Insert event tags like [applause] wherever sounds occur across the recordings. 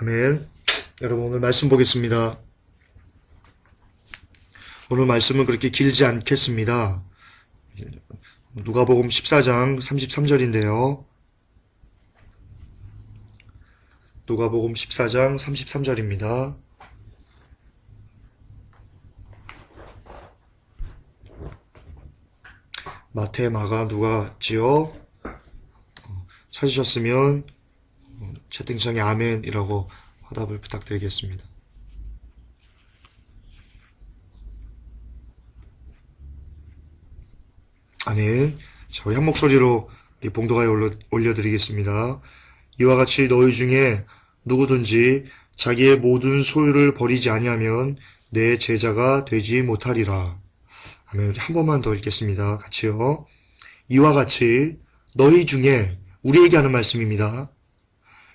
아멘. 여러분 오늘 말씀 보겠습니다. 오늘 말씀은 그렇게 길지 않겠습니다. 누가복음 14장 33절인데요. 누가복음 14장 33절입니다. 마태, 마가, 누가지요? 찾으셨으면 채팅창에 아멘이라고 화답을 부탁드리겠습니다. 아멘. 저희 한 목소리로 우리 봉도가에 올려, 올려 드리겠습니다. 이와 같이 너희 중에 누구든지 자기의 모든 소유를 버리지 아니하면 내 제자가 되지 못하리라. 아멘. 우리 한 번만 더 읽겠습니다. 같이요. 이와 같이 너희 중에 우리에게 하는 말씀입니다.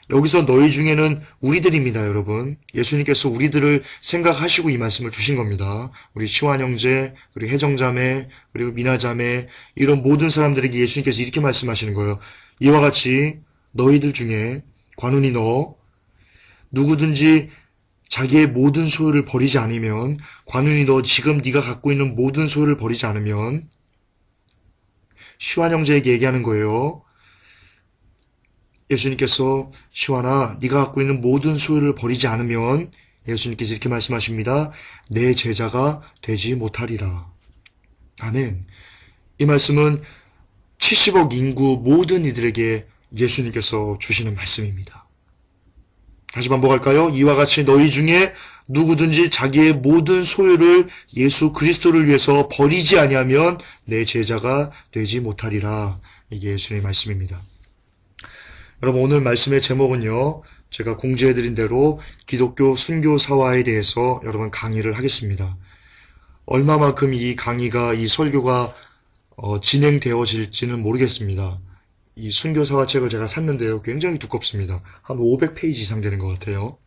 여기서 너희 중에는 우리들입니다, 여러분. 예수님께서 우리들을 생각하시고 이 말씀을 주신 겁니다. 우리 시완 형제, 그리고 혜정자매, 그리고 미나자매, 이런 모든 사람들에게 예수님께서 이렇게 말씀하시는 거예요. 이와 같이 너희들 중에 관훈이 너 누구든지 자기의 모든 소유를 버리지 않으면 관훈이 너 지금 네가 갖고 있는 모든 소유를 버리지 않으면 시완 형제에게 얘기하는 거예요. 예수님께서 시완아 네가 갖고 있는 모든 소유를 버리지 않으면 예수님께서 이렇게 말씀하십니다. 내 제자가 되지 못하리라. 아멘. 이 말씀은 70억 인구 모든 이들에게 예수님께서 주시는 말씀입니다. 다시 반복할까요? 이와 같이 너희 중에 누구든지 자기의 모든 소유를 예수 그리스도를 위해서 버리지 아니하면 내 제자가 되지 못하리라. 이게 예수님의 말씀입니다. 여러분 오늘 말씀의 제목은요. 제가 공지해드린 대로 기독교 순교사화에 대해서 여러분 강의를 하겠습니다. 얼마만큼 이 강의가 이 설교가 어, 진행되어질지는 모르겠습니다. 이 순교사화 책을 제가 샀는데요. 굉장히 두껍습니다. 한 500페이지 이상 되는 것 같아요.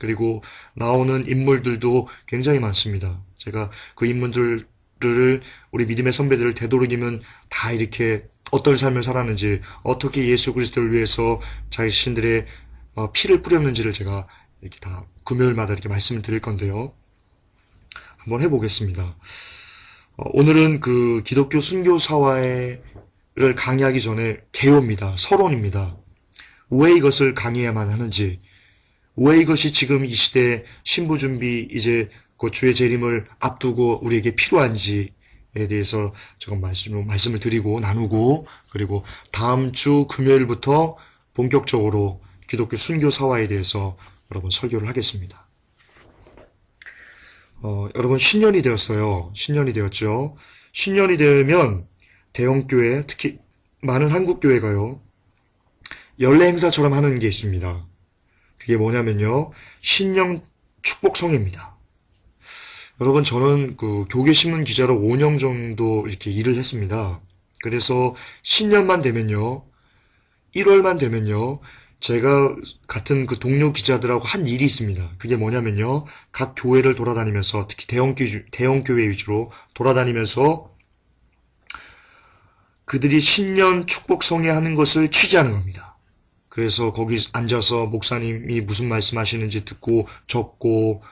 그리고 나오는 인물들도 굉장히 많습니다. 제가 그 인물들을 우리 믿음의 선배들을 되도록이면 다 이렇게 어떤 삶을 살았는지 어떻게 예수 그리스도를 위해서 자신들의 어, 피를 뿌렸는지를 제가 이렇게 다 금요일마다 이렇게 말씀을 드릴 건데요. 한번 해보겠습니다. 어, 오늘은 그 기독교 순교 사화를 강의하기 전에 개요입니다. 서론입니다. 왜 이것을 강의해야만 하는지, 왜 이것이 지금 이 시대 신부 준비 이제 그 주의 재림을 앞두고 우리에게 필요한지 에 대해서 조금 말씀, 말씀을 드리고 나누고 그리고 다음 주 금요일부터 본격적으로 기독교 순교 사화에 대해서 여러분 설교를 하겠습니다. 어, 여러분 신년이 되었어요. 신년이 되었죠. 신년이 되면 대형교회 특히 많은 한국교회가요. 연례 행사처럼 하는 게 있습니다. 그게 뭐냐면요. 신령 축복성회입니다. 여러분, 저는 그 교계신문 기자로 5년 정도 이렇게 일을 했습니다. 그래서 신년만 되면요. 1월만 되면요. 제가 같은 그 동료 기자들하고 한 일이 있습니다. 그게 뭐냐면요. 각 교회를 돌아다니면서 특히 대형, 대형 교회 위주로 돌아다니면서 그들이 신년 축복 성회하는 것을 취재하는 겁니다. 그래서 거기 앉아서 목사님이 무슨 말씀하시는지 듣고 적고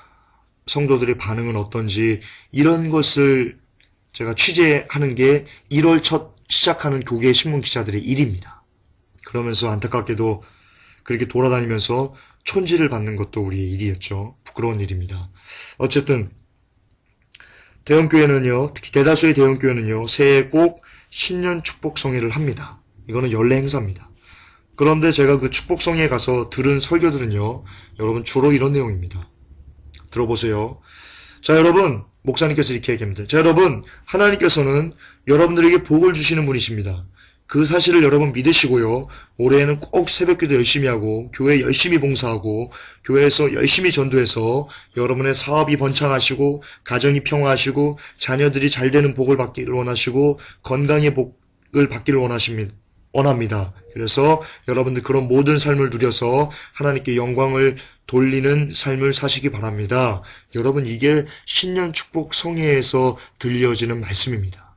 성도들의 반응은 어떤지 이런 것을 제가 취재하는 게 1월 첫 시작하는 교계 신문 기자들의 일입니다. 그러면서 안타깝게도 그렇게 돌아다니면서 촌지를 받는 것도 우리의 일이었죠. 부끄러운 일입니다. 어쨌든 대형교회는요, 특히 대다수의 대형교회는요, 새해 꼭 신년 축복 성회를 합니다. 이거는 연례 행사입니다. 그런데 제가 그 축복 성회에 가서 들은 설교들은요, 여러분 주로 이런 내용입니다. 들어보세요. 자, 여러분, 목사님께서 이렇게 얘기합니다. 자, 여러분, 하나님께서는 여러분들에게 복을 주시는 분이십니다. 그 사실을 여러분 믿으시고요. 올해에는 꼭 새벽기도 열심히 하고 교회 열심히 봉사하고 교회에서 열심히 전도해서 여러분의 사업이 번창하시고 가정이 평화하시고 자녀들이 잘 되는 복을 받기를 원하시고 건강의 복을 받기를 원하십니다. 원합니다. 그래서 여러분들 그런 모든 삶을 누려서 하나님께 영광을 돌리는 삶을 사시기 바랍니다. 여러분 이게 신년 축복 성회에서 들려지는 말씀입니다.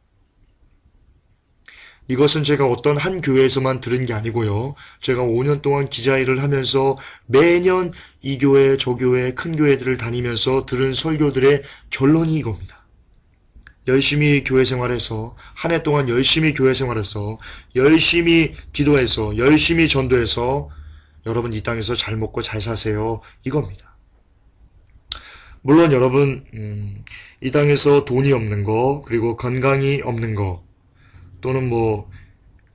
이것은 제가 어떤 한 교회에서만 들은 게 아니고요. 제가 5년 동안 기자 일을 하면서 매년 이 교회, 저 교회, 큰 교회들을 다니면서 들은 설교들의 결론이 이겁니다. 열심히 교회 생활해서 한 해 동안 열심히 교회 생활해서 열심히 기도해서 열심히 전도해서 여러분 이 땅에서 잘 먹고 잘 사세요. 이겁니다. 물론 여러분 음, 이 땅에서 돈이 없는 거 그리고 건강이 없는 거 또는 뭐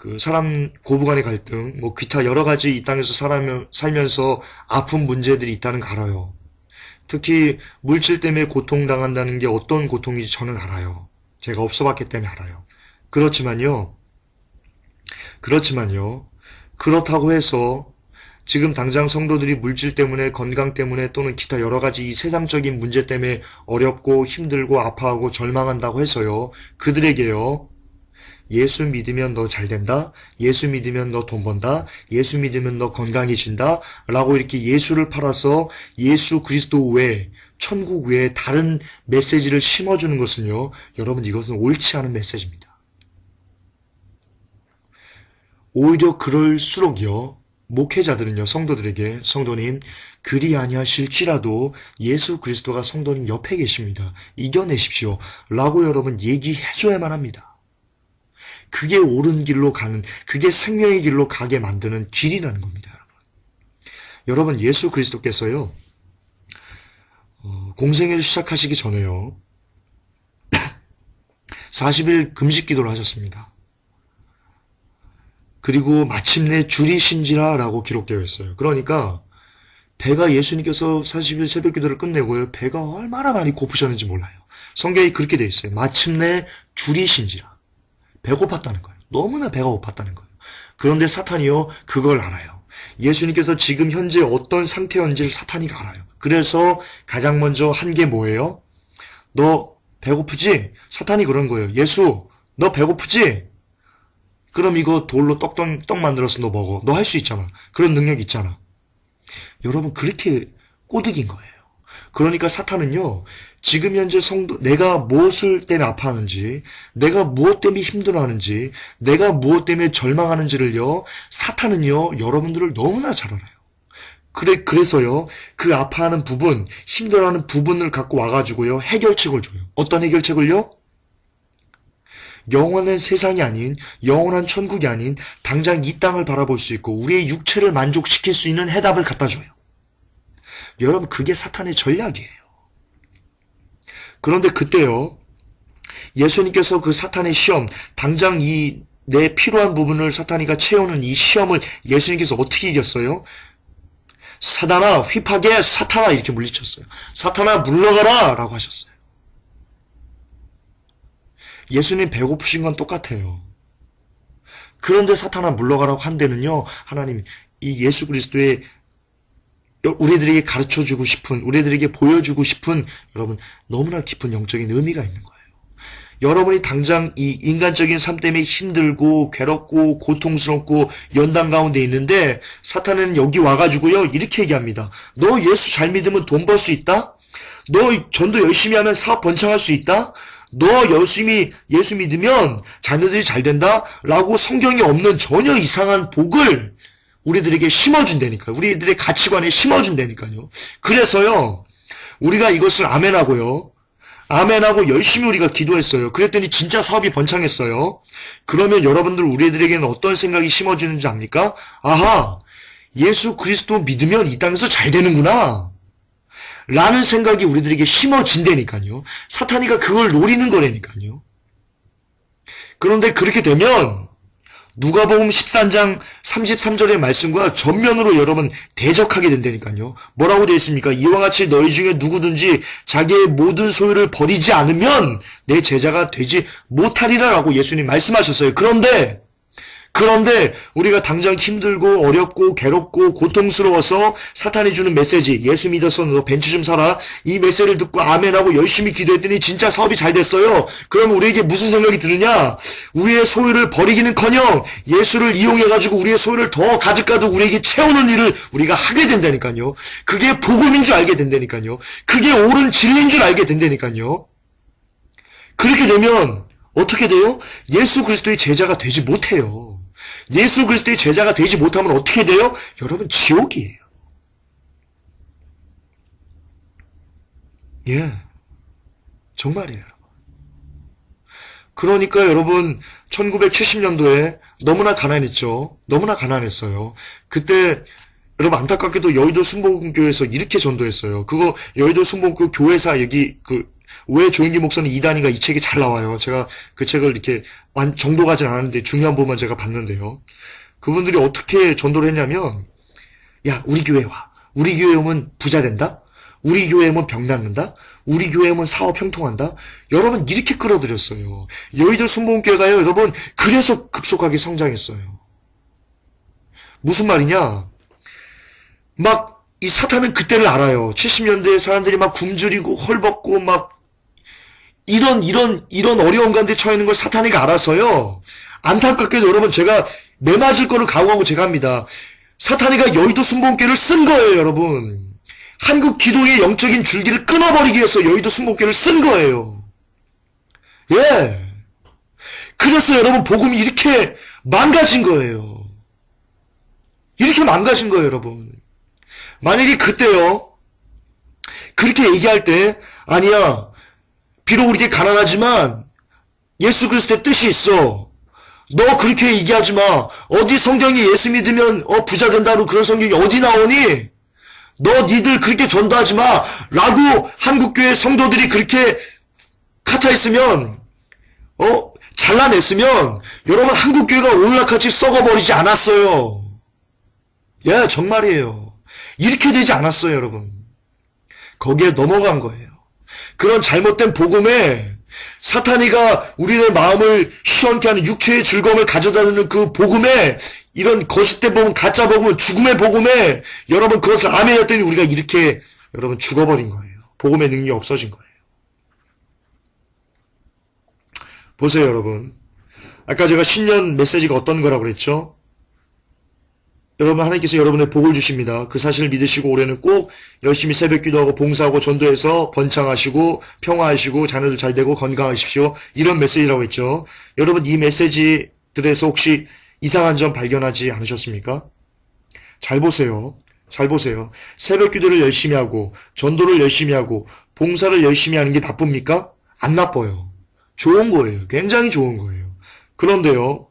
그 사람 고부간의 갈등 뭐 기타 여러 가지 이 땅에서 살면서 아픈 문제들이 있다는 거 알아요. 특히 물질 때문에 고통당한다는 게 어떤 고통인지 저는 알아요. 제가 없어봤기 때문에 알아요. 그렇지만요. 그렇지만요. 그렇다고 해서 지금 당장 성도들이 물질 때문에 건강 때문에 또는 기타 여러 가지 이 세상적인 문제 때문에 어렵고 힘들고 아파하고 절망한다고 해서요. 그들에게요. 예수 믿으면 너 잘 된다. 예수 믿으면 너 돈 번다. 예수 믿으면 너 건강해진다. 라고 이렇게 예수를 팔아서 예수 그리스도 외에 천국 외에 다른 메시지를 심어주는 것은요. 여러분 이것은 옳지 않은 메시지입니다. 오히려 그럴수록요. 목회자들은요, 성도들에게, 성도님, 그리 아니하실지라도 예수 그리스도가 성도님 옆에 계십니다. 이겨내십시오. 라고 여러분 얘기해줘야만 합니다. 그게 옳은 길로 가는, 그게 생명의 길로 가게 만드는 길이라는 겁니다, 여러분. 여러분, 예수 그리스도께서요, 어, 공생애를 시작하시기 전에요, [coughs] 40일 금식 기도를 하셨습니다. 그리고 마침내 줄이신지라 라고 기록되어 있어요. 그러니까 배가 예수님께서 40일 새벽 기도를 끝내고요. 배가 얼마나 많이 고프셨는지 몰라요. 성경이 그렇게 되어 있어요. 마침내 줄이신지라. 배고팠다는 거예요. 너무나 배가 고팠다는 거예요. 그런데 사탄이요. 그걸 알아요. 예수님께서 지금 현재 어떤 상태였는지를 사탄이 알아요. 그래서 가장 먼저 한 게 뭐예요? 너 배고프지? 사탄이 그런 거예요. 예수, 너 배고프지? 그럼 이거 돌로 떡, 떡, 떡 만들어서 너 먹어. 너 할 수 있잖아. 그런 능력 있잖아. 여러분, 그렇게 꼬드긴 거예요. 그러니까 사탄은요, 지금 현재 성도, 내가 무엇을 때문에 아파하는지, 내가 무엇 때문에 힘들어하는지, 내가 무엇 때문에 절망하는지를요, 사탄은요, 여러분들을 너무나 잘 알아요. 그래, 그래서요, 그 아파하는 부분, 힘들어하는 부분을 갖고 와가지고요, 해결책을 줘요. 어떤 해결책을요? 영원한 세상이 아닌 영원한 천국이 아닌 당장 이 땅을 바라볼 수 있고 우리의 육체를 만족시킬 수 있는 해답을 갖다 줘요. 여러분 그게 사탄의 전략이에요. 그런데 그때요. 예수님께서 그 사탄의 시험 당장 이 내 필요한 부분을 사탄이가 채우는 이 시험을 예수님께서 어떻게 이겼어요? 사단아 휘파게 사탄아 이렇게 물리쳤어요. 사탄아 물러가라 라고 하셨어요. 예수님 배고프신 건 똑같아요. 그런데 사탄아 물러가라고 한 데는요, 하나님, 이 예수 그리스도의 우리들에게 가르쳐 주고 싶은, 우리들에게 보여주고 싶은, 여러분, 너무나 깊은 영적인 의미가 있는 거예요. 여러분이 당장 이 인간적인 삶 때문에 힘들고, 괴롭고, 고통스럽고, 연단 가운데 있는데, 사탄은 여기 와가지고요, 이렇게 얘기합니다. 너 예수 잘 믿으면 돈 벌 수 있다? 너 전도 열심히 하면 사업 번창할 수 있다? 너 열심히 예수 믿으면 자녀들이 잘 된다? 라고 성경에 없는 전혀 이상한 복을 우리들에게 심어준다니까요. 우리들의 가치관에 심어준다니까요. 그래서요, 우리가 이것을 아멘하고요. 아멘하고 열심히 우리가 기도했어요. 그랬더니 진짜 사업이 번창했어요. 그러면 여러분들 우리들에게는 어떤 생각이 심어지는지 압니까? 아하, 예수 그리스도 믿으면 이 땅에서 잘 되는구나. 라는 생각이 우리들에게 심어진다니까요. 사탄이가 그걸 노리는 거라니까요. 그런데 그렇게 되면 누가복음 13장 33절의 말씀과 전면으로 여러분 대적하게 된다니까요. 뭐라고 되어 있습니까? 이와 같이 너희 중에 누구든지 자기의 모든 소유를 버리지 않으면 내 제자가 되지 못하리라라고 예수님 말씀하셨어요. 그런데 그런데 우리가 당장 힘들고 어렵고 괴롭고 고통스러워서 사탄이 주는 메시지 예수 믿어서 너 벤츠 좀 사라 이 메시지를 듣고 아멘하고 열심히 기도했더니 진짜 사업이 잘 됐어요. 그럼 우리에게 무슨 생각이 드느냐? 우리의 소유를 버리기는커녕 예수를 이용해가지고 우리의 소유를 더 가득가득 우리에게 채우는 일을 우리가 하게 된다니까요. 그게 복음인 줄 알게 된다니까요. 그게 옳은 진리인 줄 알게 된다니까요. 그렇게 되면 어떻게 돼요? 예수 그리스도의 제자가 되지 못해요. 예수 그리스도의 제자가 되지 못하면 어떻게 돼요? 여러분 지옥이에요. 예. 정말이에요. 그러니까 여러분 1970년도에 너무나 가난했죠. 너무나 가난했어요. 그때 여러분 안타깝게도 여의도 순복음교회에서 이렇게 전도했어요. 그거 여의도 순복음교 교회사 여기 그 왜 조인기 목사는 이단이가 이 책이 잘 나와요. 제가 그 책을 이렇게 가진 않았는데 중요한 부분만 제가 봤는데요. 그분들이 어떻게 전도를 했냐면 야 우리 교회 와. 우리 교회 오면 부자 된다. 우리 교회 오면 병 낫는다. 우리 교회 오면 사업 형통한다. 여러분 이렇게 끌어들였어요. 여의도 순복음교회가요. 여러분 그래서 급속하게 성장했어요. 무슨 말이냐? 막 이 사탄은 그때를 알아요. 70년대에 사람들이 막 굶주리고 헐벗고 막 이런 이런 이런 어려운 가운데 처해 있는 걸 사탄이가 알아서요. 안타깝게도 여러분 제가 매 맞을 거를 각오하고 제가 합니다. 사탄이가 여의도 순복음교를 쓴 거예요, 여러분. 한국 기독의 영적인 줄기를 끊어버리기 위해서 여의도 순복음교를 쓴 거예요. 예. 그래서 여러분 복음이 이렇게 망가진 거예요. 이렇게 망가진 거예요, 여러분. 만약에 그때요, 그렇게 얘기할 때, 아니야, 비록 우리 게 가난하지만, 예수 그리스도의 뜻이 있어. 너 그렇게 얘기하지 마. 어디 성경에 예수 믿으면, 어, 부자 된다고 그런 성경이 어디 나오니? 너 니들 그렇게 전도하지 마. 라고 한국교회 성도들이 그렇게 카타했으면, 어, 잘라냈으면, 여러분 한국교회가 오늘날같이 썩어버리지 않았어요. 예, 정말이에요. 이렇게 되지 않았어요, 여러분. 거기에 넘어간 거예요. 그런 잘못된 복음에 사탄이가 우리의 마음을 시원케 하는 육체의 즐거움을 가져다주는 그 복음에 이런 거짓된 복음, 가짜 복음, 죽음의 복음에 여러분 그것을 아멘 했더니 우리가 이렇게 여러분 죽어버린 거예요. 복음의 능력이 없어진 거예요. 보세요, 여러분. 아까 제가 신년 메시지가 어떤 거라고 그랬죠? 여러분 하나님께서 여러분의 복을 주십니다. 그 사실을 믿으시고 올해는 꼭 열심히 새벽 기도하고 봉사하고 전도해서 번창하시고 평화하시고 자녀들 잘 되고 건강하십시오. 이런 메시지라고 했죠. 여러분 이 메시지들에서 혹시 이상한 점 발견하지 않으셨습니까? 잘 보세요. 잘 보세요. 새벽 기도를 열심히 하고 전도를 열심히 하고 봉사를 열심히 하는 게 나쁩니까? 안 나빠요. 좋은 거예요. 굉장히 좋은 거예요. 그런데요.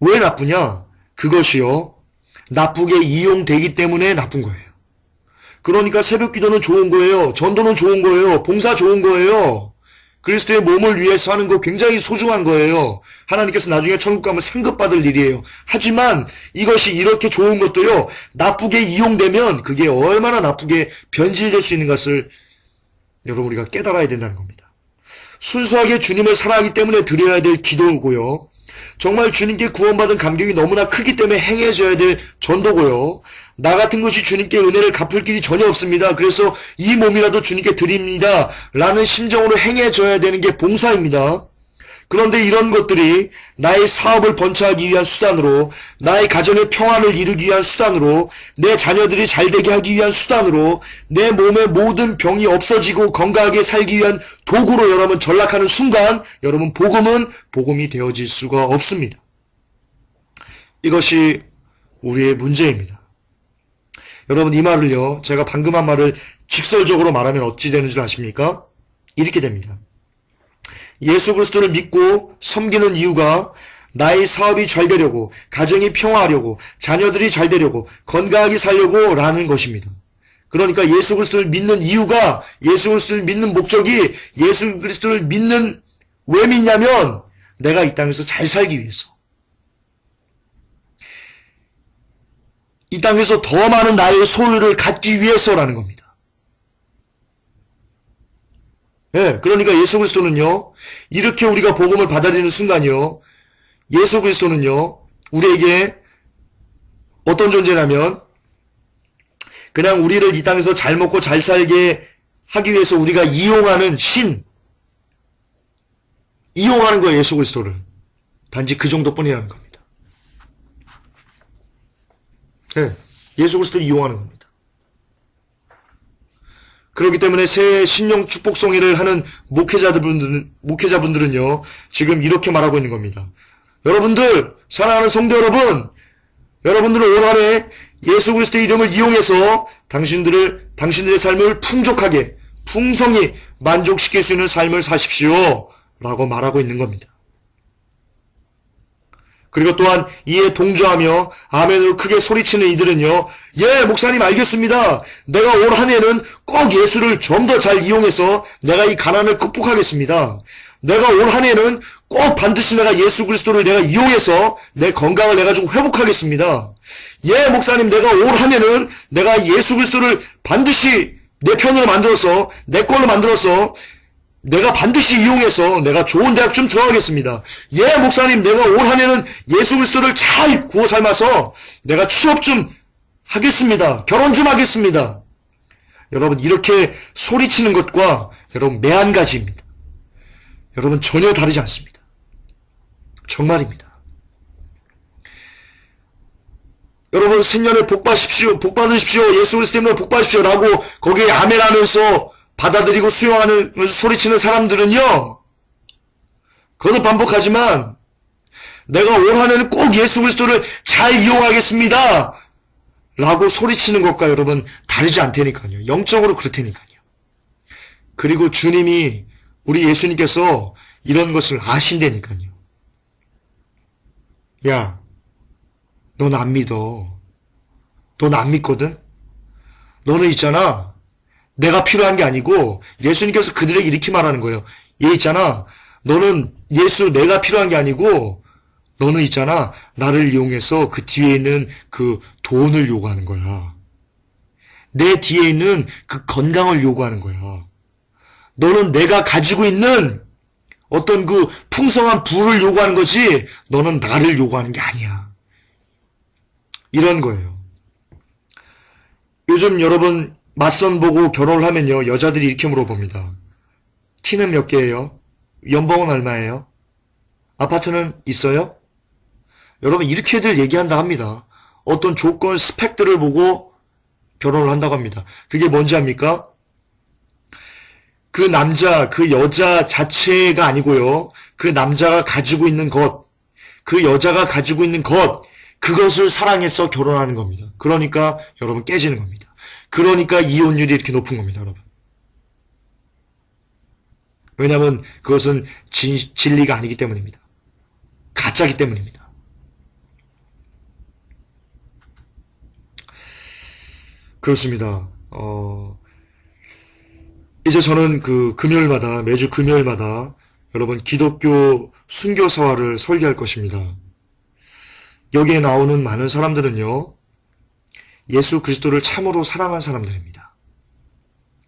왜 나쁘냐? 그것이요. 나쁘게 이용되기 때문에 나쁜 거예요. 그러니까 새벽 기도는 좋은 거예요. 전도는 좋은 거예요. 봉사 좋은 거예요. 그리스도의 몸을 위해서 하는 거 굉장히 소중한 거예요. 하나님께서 나중에 천국 가면 상급받을 일이에요. 하지만 이것이 이렇게 좋은 것도요, 나쁘게 이용되면 그게 얼마나 나쁘게 변질될 수 있는 것을 여러분 우리가 깨달아야 된다는 겁니다. 순수하게 주님을 사랑하기 때문에 드려야 될 기도고요. 정말 주님께 구원받은 감격이 너무나 크기 때문에 행해져야 될 전도고요. 나 같은 것이 주님께 은혜를 갚을 길이 전혀 없습니다. 그래서 이 몸이라도 주님께 드립니다. 라는 심정으로 행해져야 되는 게 봉사입니다. 그런데 이런 것들이 나의 사업을 번창하기 위한 수단으로, 나의 가정의 평안을 이루기 위한 수단으로, 내 자녀들이 잘 되게 하기 위한 수단으로, 내 몸의 모든 병이 없어지고 건강하게 살기 위한 도구로 여러분 전락하는 순간, 여러분 복음은 복음이 되어질 수가 없습니다. 이것이 우리의 문제입니다. 여러분 이 말을요, 제가 방금 한 말을 직설적으로 말하면 어찌 되는 줄 아십니까? 이렇게 됩니다. 예수 그리스도를 믿고 섬기는 이유가 나의 사업이 잘 되려고, 가정이 평화하려고, 자녀들이 잘 되려고, 건강하게 살려고 라는 것입니다. 그러니까 예수 그리스도를 믿는 이유가 예수 그리스도를 믿는 목적이 예수 그리스도를 믿는 왜 믿냐면 내가 이 땅에서 잘 살기 위해서. 이 땅에서 더 많은 나의 소유를 갖기 위해서라는 겁니다. 예, 그러니까 예수 그리스도는요, 이렇게 우리가 복음을 받아들이는 순간이요, 예수 그리스도는요, 우리에게 어떤 존재냐면, 그냥 우리를 이 땅에서 잘 먹고 잘 살게 하기 위해서 우리가 이용하는 신, 이용하는 거예요, 예수 그리스도를. 단지 그 정도뿐이라는 겁니다. 예, 예수 그리스도를 이용하는 겁니다. 그렇기 때문에 새 신령 축복송이를 하는 목회자분들은, 목회자분들은요, 지금 이렇게 말하고 있는 겁니다. 여러분들, 사랑하는 성도 여러분, 여러분들은 올 한해 예수 그리스도의 이름을 이용해서 당신들을, 당신들의 삶을 풍족하게, 풍성히 만족시킬 수 있는 삶을 사십시오. 라고 말하고 있는 겁니다. 그리고 또한 이에 동조하며 아멘으로 크게 소리치는 이들은요. 예, 목사님 알겠습니다. 내가 올 한해는 꼭 예수를 좀 더 잘 이용해서 내가 이 가난을 극복하겠습니다. 내가 올 한해는 꼭 반드시 내가 예수 그리스도를 내가 이용해서 내 건강을 내가 좀 회복하겠습니다. 예, 목사님 내가 올 한해는 내가 예수 그리스도를 반드시 내 편으로 만들어서 내 걸로 만들어서 내가 반드시 이용해서 내가 좋은 대학 좀 들어가겠습니다. 예, 목사님, 내가 올 한해는 예수 그리스도를 잘 구워 삶아서 내가 취업 좀 하겠습니다. 결혼 좀 하겠습니다. 여러분, 이렇게 소리치는 것과 여러분, 매한가지입니다. 여러분, 전혀 다르지 않습니다. 정말입니다. 여러분, 신년에 복 받으십시오. 복 받으십시오. 예수 그리스도 때문에 복 받으십시오. 라고 거기에 아멘 하면서 받아들이고 수용하는 소리치는 사람들은요. 그것도 반복하지만 내가 올 한해는 꼭 예수 그리스도를 잘 이용하겠습니다. 라고 소리치는 것과 여러분 다르지 않다니까요. 영적으로 그렇다니까요. 그리고 주님이 우리 예수님께서 이런 것을 아신다니까요. 야, 넌 안 믿어. 넌 안 믿거든? 너는 있잖아. 내가 필요한 게 아니고 예수님께서 그들에게 이렇게 말하는 거예요. 얘 있잖아. 너는 예수 내가 필요한 게 아니고 너는 있잖아. 나를 이용해서 그 뒤에 있는 그 돈을 요구하는 거야. 내 뒤에 있는 그 건강을 요구하는 거야. 너는 내가 가지고 있는 어떤 그 풍성한 부를 요구하는 거지 너는 나를 요구하는 게 아니야. 이런 거예요. 요즘 여러분 맞선 보고 결혼을 하면요. 여자들이 이렇게 물어봅니다. 키는 몇 개예요? 연봉은 얼마예요? 아파트는 있어요? 여러분 이렇게들 얘기한다 합니다. 어떤 조건 스펙들을 보고 결혼을 한다고 합니다. 그게 뭔지 압니까? 그 남자, 그 여자 자체가 아니고요. 그 남자가 가지고 있는 것, 그 여자가 가지고 있는 것, 그것을 사랑해서 결혼하는 겁니다. 그러니까 여러분 깨지는 겁니다. 그러니까 이혼율이 이렇게 높은 겁니다, 여러분. 왜냐하면 그것은 진, 진리가 아니기 때문입니다. 가짜기 때문입니다. 그렇습니다. 어, 이제 저는 그 금요일마다, 매주 금요일마다 여러분 기독교 순교사화를 설계할 것입니다. 여기에 나오는 많은 사람들은요, 예수 그리스도를 참으로 사랑한 사람들입니다.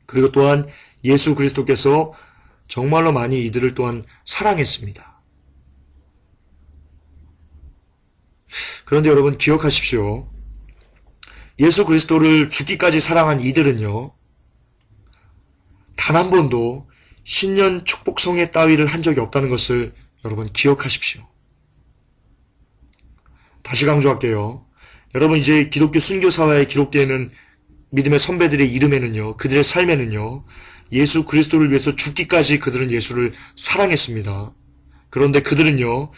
그리고 또한 예수 그리스도께서 정말로 많이 이들을 또한 사랑했습니다. 그런데 여러분 기억하십시오. 예수 그리스도를 죽기까지 사랑한 이들은요, 단 한 번도 신년 축복성의 따위를 한 적이 없다는 것을 여러분 기억하십시오. 다시 강조할게요. 여러분 이제 기독교 순교사화에 기록되어 있는 믿음의 선배들의 이름에는요, 그들의 삶에는요, 예수 그리스도를 위해서 죽기까지 그들은 예수를 사랑했습니다. 그런데 그들은요,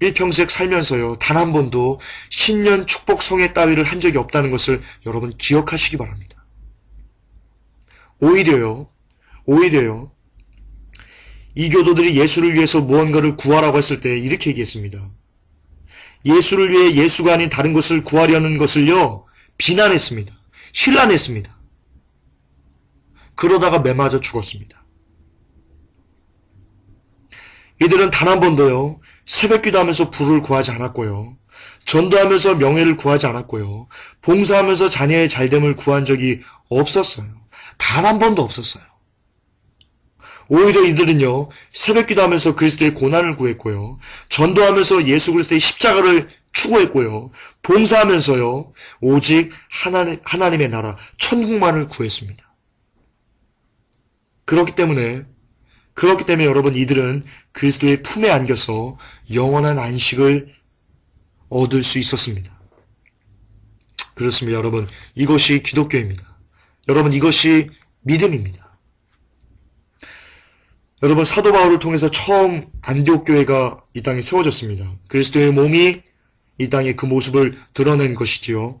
일평생 살면서요, 단 한 번도 신년 축복 성의 따위를 한 적이 없다는 것을 여러분 기억하시기 바랍니다. 오히려요, 오히려요, 이 교도들이 예수를 위해서 무언가를 구하라고 했을 때 이렇게 얘기했습니다. 예수를 위해 예수가 아닌 다른 것을 구하려는 것을요, 비난했습니다. 신란했습니다. 그러다가 매맞아 죽었습니다. 이들은 단 한 번도요, 새벽 기도하면서 불을 구하지 않았고요. 전도하면서 명예를 구하지 않았고요. 봉사하면서 자녀의 잘됨을 구한 적이 없었어요. 단 한 번도 없었어요. 오히려 이들은요, 새벽 기도하면서 그리스도의 고난을 구했고요. 전도하면서 예수 그리스도의 십자가를 추구했고요. 봉사하면서요, 오직 하나님, 하나님의 나라, 천국만을 구했습니다. 그렇기 때문에, 그렇기 때문에 여러분 이들은 그리스도의 품에 안겨서 영원한 안식을 얻을 수 있었습니다. 그렇습니다, 여러분. 이것이 기독교입니다. 여러분, 이것이 믿음입니다. 여러분 사도 바울을 통해서 처음 안디옥 교회가 이 땅에 세워졌습니다. 그리스도의 몸이 이 땅에 그 모습을 드러낸 것이지요.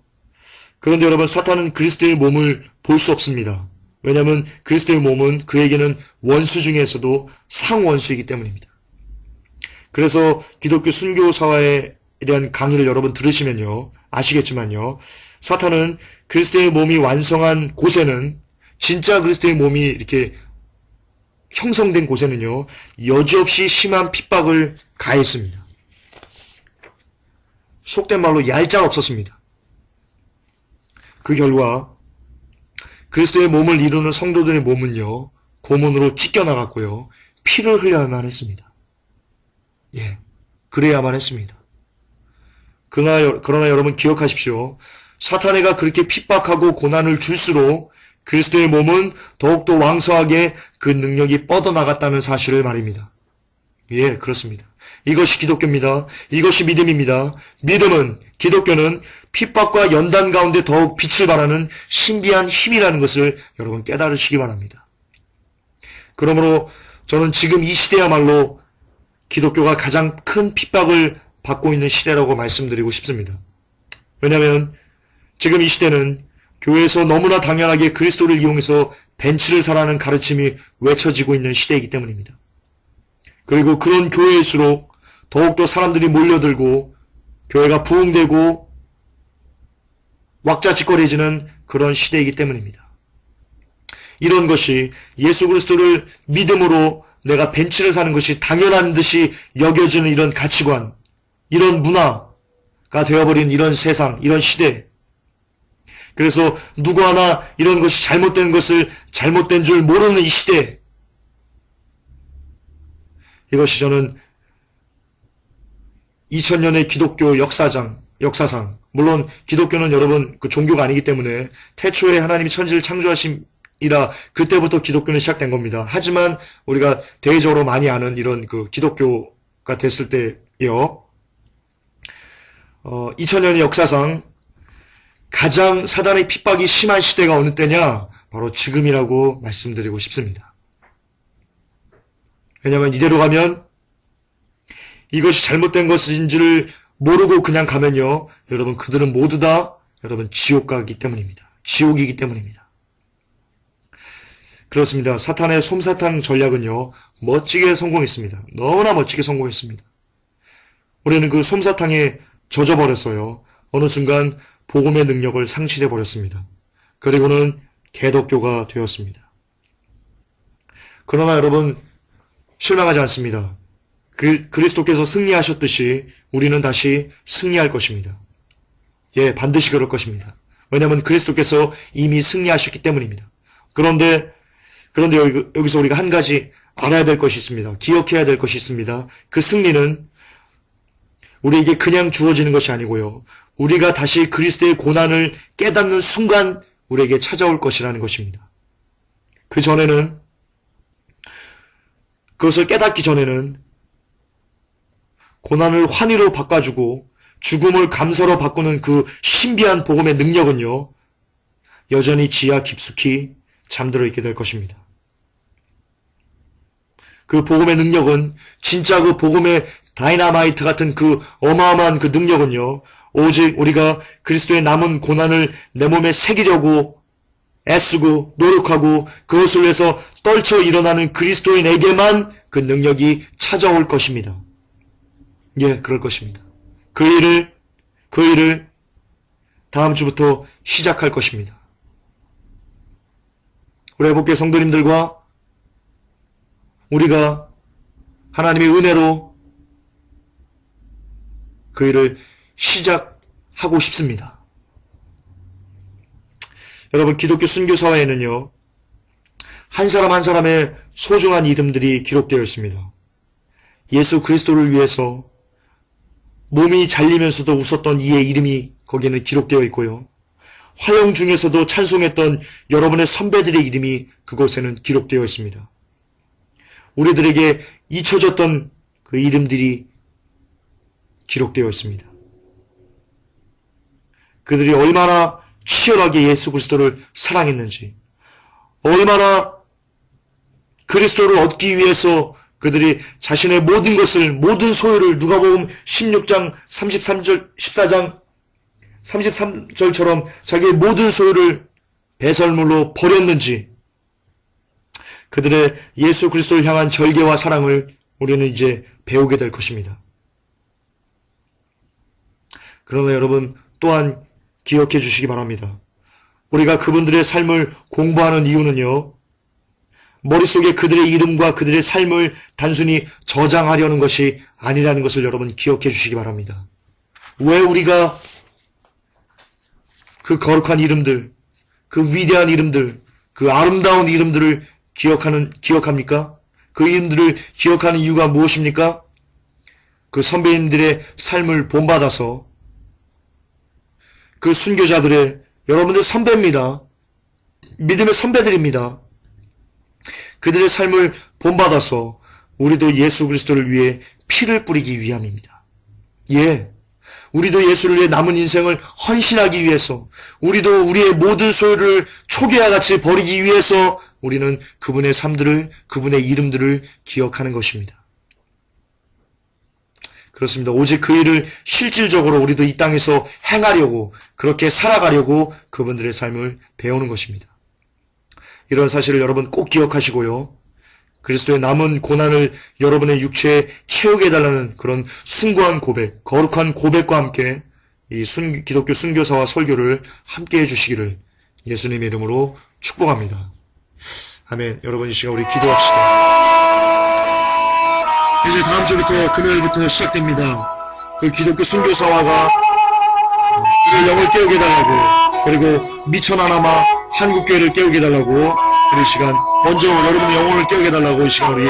그런데 여러분 사탄은 그리스도의 몸을 볼 수 없습니다. 왜냐하면 그리스도의 몸은 그에게는 원수 중에서도 상원수이기 때문입니다. 그래서 기독교 순교사화에 대한 강의를 여러분 들으시면요 아시겠지만요 사탄은 그리스도의 몸이 완성한 곳에는 진짜 그리스도의 몸이 이렇게 형성된 곳에는요 여지없이 심한 핍박을 가했습니다. 속된 말로 얄짤 없었습니다. 그 결과 그리스도의 몸을 이루는 성도들의 몸은요 고문으로 찢겨나갔고요 피를 흘려야만 했습니다. 예, 그래야만 했습니다. 그러나, 그러나 여러분 기억하십시오. 사탄애가 그렇게 핍박하고 고난을 줄수록 그리스도의 몸은 더욱더 왕성하게 그 능력이 뻗어나갔다는 사실을 말입니다. 예, 그렇습니다. 이것이 기독교입니다. 이것이 믿음입니다. 믿음은, 기독교는 핍박과 연단 가운데 더욱 빛을 발하는 신비한 힘이라는 것을 여러분 깨달으시기 바랍니다. 그러므로 저는 지금 이 시대야말로 기독교가 가장 큰 핍박을 받고 있는 시대라고 말씀드리고 싶습니다. 왜냐하면 지금 이 시대는 교회에서 너무나 당연하게 그리스도를 이용해서 벤치를 사라는 가르침이 외쳐지고 있는 시대이기 때문입니다. 그리고 그런 교회일수록 더욱더 사람들이 몰려들고 교회가 부흥되고 왁자지껄해지는 그런 시대이기 때문입니다. 이런 것이 예수 그리스도를 믿음으로 내가 벤치를 사는 것이 당연한 듯이 여겨지는 이런 가치관, 이런 문화가 되어버린 이런 세상, 이런 시대. 그래서 누구 하나 이런 것이 잘못된 것을 잘못된 줄 모르는 이 시대. 이것이 저는 2000년의 기독교 역사장, 역사상, 물론 기독교는 여러분 그 종교가 아니기 때문에 태초에 하나님이 천지를 창조하신 이라 그때부터 기독교는 시작된 겁니다. 하지만 우리가 대외적으로 많이 아는 이런 그 기독교가 됐을 때요. 어, 2000년의 역사상 가장 사단의 핍박이 심한 시대가 어느 때냐? 바로 지금이라고 말씀드리고 싶습니다. 왜냐하면 이대로 가면 이것이 잘못된 것인지를 모르고 그냥 가면요. 여러분 그들은 모두 다 여러분 지옥 가기 때문입니다. 지옥이기 때문입니다. 그렇습니다. 사탄의 솜사탕 전략은요, 멋지게 성공했습니다. 너무나 멋지게 성공했습니다. 우리는 그 솜사탕에 젖어버렸어요. 어느 순간 복음의 능력을 상실해 버렸습니다. 그리고는 개독교가 되었습니다. 그러나 여러분, 실망하지 않습니다. 그, 그리스도께서 승리하셨듯이 우리는 다시 승리할 것입니다. 예, 반드시 그럴 것입니다. 왜냐하면 그리스도께서 이미 승리하셨기 때문입니다. 그런데 그런데 여기, 서 우리가 한 가지 알아야 될 것이 있습니다. 기억해야 될 것이 있습니다. 그 승리는 우리에게 그냥 주어지는 것이 아니고요. 우리가 다시 그리스도의 고난을 깨닫는 순간 우리에게 찾아올 것이라는 것입니다. 그 전에는 그것을 깨닫기 전에는 고난을 환희로 바꿔주고 죽음을 감사로 바꾸는 그 신비한 복음의 능력은요, 여전히 지하 깊숙이 잠들어 있게 될 것입니다. 그 복음의 능력은 진짜 그 복음의 다이나마이트 같은 그 어마어마한 그 능력은요. 오직 우리가 그리스도의 남은 고난을 내 몸에 새기려고 애쓰고 노력하고 그것을 위해서 떨쳐 일어나는 그리스도인에게만 그 능력이 찾아올 것입니다. 예, 그럴 것입니다. 그 일을 그 일을 다음 주부터 시작할 것입니다. 우리 회복계 성도님들과 우리가 하나님의 은혜로 그 일을 시작하고 싶습니다. 여러분, 기독교 순교사화에는요, 한 사람 한 사람의 소중한 이름들이 기록되어 있습니다. 예수 그리스도를 위해서 몸이 잘리면서도 웃었던 이의 이름이 거기에는 기록되어 있고요. 화영 중에서도 찬송했던 여러분의 선배들의 이름이 그곳에는 기록되어 있습니다. 우리들에게 잊혀졌던 그 이름들이 기록되어 있습니다. 그들이 얼마나 치열하게 예수 그리스도를 사랑했는지, 얼마나 그리스도를 얻기 위해서 그들이 자신의 모든 것을 모든 소유를 누가복음 16장 33절 14장 33절처럼 자기의 모든 소유를 배설물로 버렸는지 그들의 예수 그리스도를 향한 절개와 사랑을 우리는 이제 배우게 될 것입니다. 그러나 여러분 또한 기억해 주시기 바랍니다. 우리가 그분들의 삶을 공부하는 이유는요. 머릿속에 그들의 이름과 그들의 삶을 단순히 저장하려는 것이 아니라는 것을 여러분 기억해 주시기 바랍니다. 왜 우리가 그 거룩한 이름들, 그 위대한 이름들, 그 아름다운 이름들을 기억하는, 기억합니까? 그 이름들을 기억하는 이유가 무엇입니까? 그 선배님들의 삶을 본받아서 그 순교자들의 여러분들 선배입니다. 믿음의 선배들입니다. 그들의 삶을 본받아서 우리도 예수 그리스도를 위해 피를 뿌리기 위함입니다. 예. 우리도 예수를 위해 남은 인생을 헌신하기 위해서, 우리도 우리의 모든 소유를 초기와 같이 버리기 위해서 우리는 그분의 삶들을, 그분의 이름들을 기억하는 것입니다. 그렇습니다. 오직 그 일을 실질적으로 우리도 이 땅에서 행하려고, 그렇게 살아가려고 그분들의 삶을 배우는 것입니다. 이런 사실을 여러분 꼭 기억하시고요. 그리스도의 남은 고난을 여러분의 육체에 채우게 해달라는 그런 숭고한 고백, 거룩한 고백과 함께 이 순, 기독교 순교사와 설교를 함께 해주시기를 예수님의 이름으로 축복합니다. 아멘. 여러분 이 시간 우리 기도합시다. 이제 다음 주부터 금요일부터 시작됩니다. 그 기독교 순교사화가 우리 영을 깨우게 해달라고 그리고 미천하나마 한국교회를 깨우게 해달라고 이 시간 먼저 여러분의 영혼을 깨우게 해달라고 이 시간 우리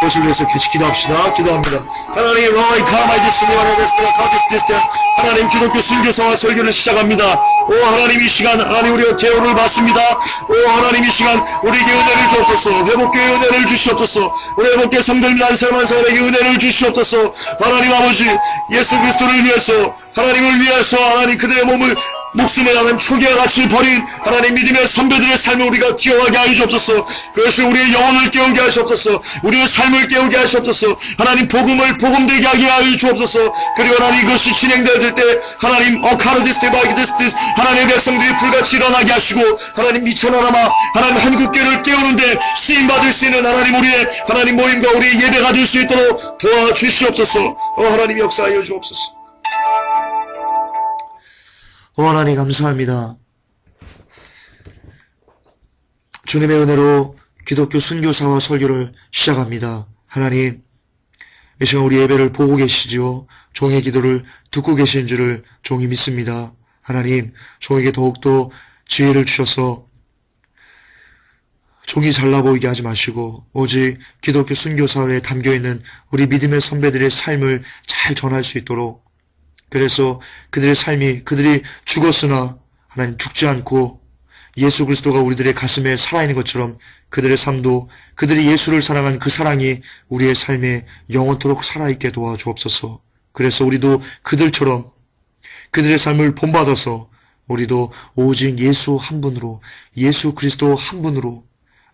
그것을 위해서 같이 기도합시다. 기도합니다. 하나님, 로이 카마이 디스니 와레베스트라 카디스티스테 하나님 기독교 순교사와 설교를 시작합니다. 오 하나님 이 시간 하나님 우리가 개호를 받습니다. 오 하나님 이 시간 우리에게 은혜를 주옵소서. 회복교회 은혜를 주시옵소서. 우리 회복교회 성도님 한 사람 한 사람에게 은혜를 주시옵소서. 하나님 아버지 예수 그리스도를 위해서 하나님을 위해서 하나님 그들의 몸을 목숨을 하나님 초기와 같이 버린 하나님 믿음의 선배들의 삶을 우리가 기억하게 하여 주옵소서. 그것이 우리의 영혼을 깨우게 하시옵소서. 우리의 삶을 깨우게 하시옵소서. 하나님 복음을 복음되게 하게 하여 주옵소서. 그리고 하나님 이것이 진행될 때 하나님 어카르디스테 바이디스티스 하나님의 백성들이 불같이 일어나게 하시고 하나님 미천하나마 하나님 한국교를 깨우는데 쓰임받을 수 있는 하나님 우리의 하나님 모임과 우리의 예배가 될 수 있도록 도와주시옵소서. 어 하나님 역사하여 주옵소서 오 하나님 감사합니다. 주님의 은혜로 기독교 순교사와 설교를 시작합니다. 하나님, 이 시간 우리 예배를 보고 계시지요. 종의 기도를 듣고 계신 줄을 종이 믿습니다. 하나님, 종에게 더욱더 지혜를 주셔서 종이 잘나 보이게 하지 마시고 오직 기독교 순교사회에 담겨있는 우리 믿음의 선배들의 삶을 잘 전할 수 있도록 그래서 그들의 삶이 그들이 죽었으나 하나님 죽지 않고 예수 그리스도가 우리들의 가슴에 살아있는 것처럼 그들의 삶도 그들이 예수를 사랑한 그 사랑이 우리의 삶에 영원토록 살아있게 도와주옵소서. 그래서 우리도 그들처럼 그들의 삶을 본받아서 우리도 오직 예수 한 분으로 예수 그리스도 한 분으로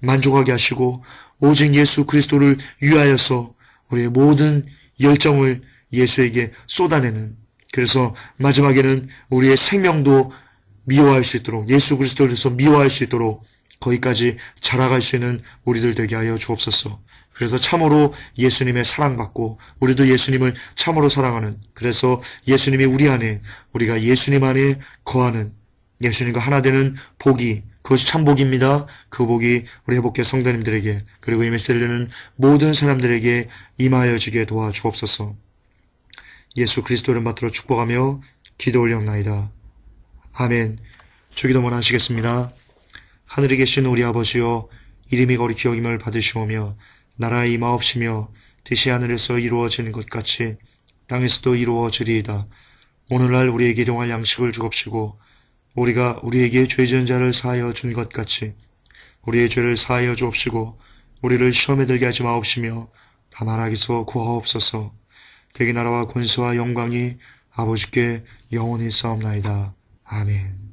만족하게 하시고 오직 예수 그리스도를 위하여서 우리의 모든 열정을 예수에게 쏟아내는 그래서 마지막에는 우리의 생명도 미워할 수 있도록 예수 그리스도에서 미워할 수 있도록 거기까지 자라갈 수 있는 우리들 되게 하여 주옵소서. 그래서 참으로 예수님의 사랑받고 우리도 예수님을 참으로 사랑하는 그래서 예수님이 우리 안에 우리가 예수님 안에 거하는 예수님과 하나 되는 복이 그것이 참 복입니다. 그 복이 우리 회복계 성도님들에게 그리고 이 메시지를 듣는 모든 사람들에게 임하여 지게 도와주옵소서. 예수 그리스도를 맡들어 축복하며 기도 올렸나이다. 아멘. 주기도문 하시겠습니다. 하늘에 계신 우리 아버지여 이름이 거리 기억임을 받으시오며 나라의 임하옵시며 뜻이 하늘에서 이루어지는 것 같이 땅에서도 이루어지리이다. 오늘날 우리에게 일용할 양식을 주옵시고 우리가 우리에게 죄 지은 자를 사하여 준 것 같이 우리의 죄를 사하여 주옵시고 우리를 시험에 들게 하지 마옵시며 다만 악에서 구하옵소서. 대기 나라와 권세와 영광이 아버지께 영원히 싸움나이다. 아멘.